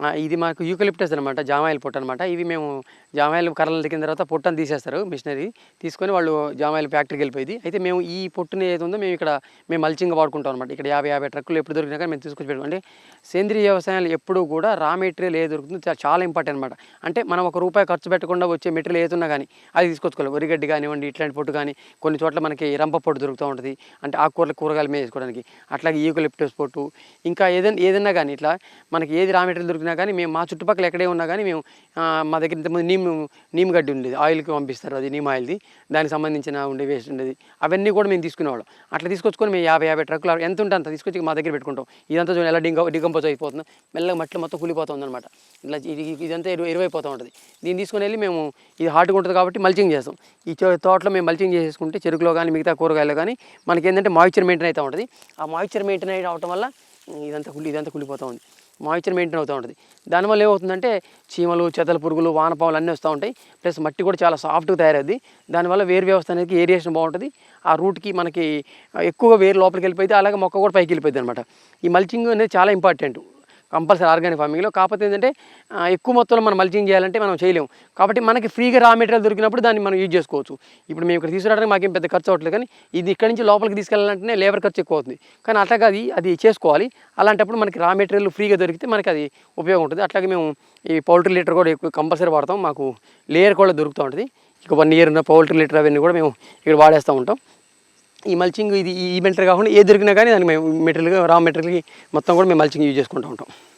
ఆ, ఇది మాకు యూకలిప్టస్ అనమాట జామాయిల్ పొట్టు అనమాట. ఇవి మేము జామాయిలు కర్రలు దిగిన తర్వాత పొట్టని తీసేస్తారు మిషనరీ. తీసుకొని వాళ్ళు జామాయిలు ఫ్యాక్టరీకి వెళ్ళిపోయింది. అయితే మేము ఈ పొట్టుని ఏది ఉందో మేము ఇక్కడ మేము మల్చింగ్ వాడుకుంటాం అనమాట ఇక్కడ యాభై యాభై ట్రక్కులు ఎప్పుడు దొరికినా కానీ మేము తీసుకొచ్చి పెట్టుకుంటాం అంటే సేంద్రియ వ్యవసాయాలు ఎప్పుడు కూడా రా మెటీరియల్ ఏది దొరుకుతుందో చాలా ఇంపార్టెంట్ అనమాట అంటే మనం ఒక రూపాయి ఖర్చు పెట్టకుండా వచ్చే మెటీరియల్ ఏదున్నా కానీ అది తీసుకొచ్చుకోవాలి. వరిగడ్డి కానివ్వండి ఇట్లాంటి పొట్టు కానీ కొన్ని చోట్ల మనకి రంప పొట్టు దొరుకుతూ ఉంటుంది. అంటే ఆకుకూరలు కూరగాయలు మీద వేసుకోవడానికి. అట్లాగే ఈకులిప్టస్ పొట్టు ఇంకా ఏదైనా ఏదైనా కానీ ఇట్లా మనకి ఏది రా మెటీరియల్ దొరికినా కానీ మేము మా చుట్టుపక్కల ఎక్కడే ఉన్నా కానీ మేము మా దగ్గర ఇంతకుముందు నీమ్ నీమ్ గడ్డి ఉండేది. ఆయిల్కి పంపిస్తారు అది నీమ్ ఆయిల్ది. దానికి సంబంధించిన ఉండే వేస్ట్ ఉండేది. అవన్నీ కూడా మేము తీసుకునేవాళ్ళం. అట్లా తీసుకొచ్చుకొని మేము యాభై యాభై ట్రక్కులు ఎంత ఉంటే అంత తీసుకొచ్చి మా దగ్గర పెట్టుకుంటాం. ఇదంతా చూడండి ఎలా డింగ డికంపోజ్ అయిపోతుంది. మెల్లగా మట్టి మొత్తం కూలిపోతుంది అనమాట ఇట్లా ఇది ఇదంతా ఎరువు ఎరువైపోతూ ఉంటుంది. దీన్ని తీసుకుని వెళ్ళి మేము ఇది హార్డ్గా ఉంటుంది కాబట్టి మల్చింగ్ చేస్తాం. ఈ తోటలో మేము మల్చింగ్ చేసేసుకుంటే చెరుకులో కానీ మిగతా కూరగాయలు కానీ మనకి ఏంటంటే మాయిశ్చర్ మెయింటైన్ అవుతూ ఉంటుంది. ఆ మాయిశ్చర్ మెయింటైన్ అవడం వల్ల ఇదంతా కుళ్ళి ఇదంతా కుళ్ళిపోతూ ఉంది. మాయిచర్ మెయింటైన్ అవుతూ ఉంటుంది. దానివల్ల ఏమవుతుందంటే చీమలు చెదల పురుగులు వానపాములు అన్నీ వస్తూ ఉంటాయి. ప్లస్ మట్టి కూడా చాలా సాఫ్ట్గా తయారవుద్ది. దానివల్ల వేరు వ్యవస్థ అనేది ఏరియేషన్ బాగుంటుంది. ఆ రూట్కి మనకి ఎక్కువగా వేరు లోపలికి వెళ్ళిపోయింది అలాగే మొక్క కూడా పైకి వెళ్ళిపోయింది అనమాట ఈ మల్చింగ్ అనేది చాలా ఇంపార్టెంట్ కంపల్సరీ ఆర్గానిక్ ఫార్మింగ్లో. కాకపోతే ఏంటంటే ఎక్కువ మొత్తంలో మనం మల్చింగ్ చేయాలంటే మనం చేయలేము. కాబట్టి మనకి ఫ్రీగా రా మెటీరియల్ దొరికినప్పుడు దాన్ని మనం యూజ్ చేసుకోవచ్చు. ఇప్పుడు మేము ఇక్కడ తీసుకురావడానికి మాకేం పెద్ద ఖర్చు అవ్వట్లేదు కానీ ఇది ఇక్కడ నుంచి లోపలికి తీసుకెళ్ళాలంటేనే లేబర్ ఖర్చు ఎక్కువ అవుతుంది. కానీ అట్లాగే అది అది చేసుకోవాలి. అలాంటప్పుడు మనకి రా మెటీరియల్ ఫ్రీగా దొరికితే మనకి అది ఉపయోగం ఉంటుంది. అట్లాగే మేము ఈ పౌల్ట్రీ లీటర్ కూడా ఎక్కువ కంపల్సరీ వాడతాం. మాకు లేయర్ కూడా దొరుకుతూ ఉంటుంది. ఇక వన్ ఇయర్ ఉన్న పౌల్ట్రీ లీటర్ అవన్నీ కూడా మేము ఇక్కడ వాడేస్తూ ఉంటాం. ఈ మల్చింగ్ ఇది ఈ మెటీరియల్ కాకుండా ఏ దొరికినా కానీ దాన్ని మేము మెటీరియల్గా రా మెటీరియల్కి మొత్తం కూడా మేము మల్చింగ్ యూజ్ చేసుకుంటూ ఉంటాం.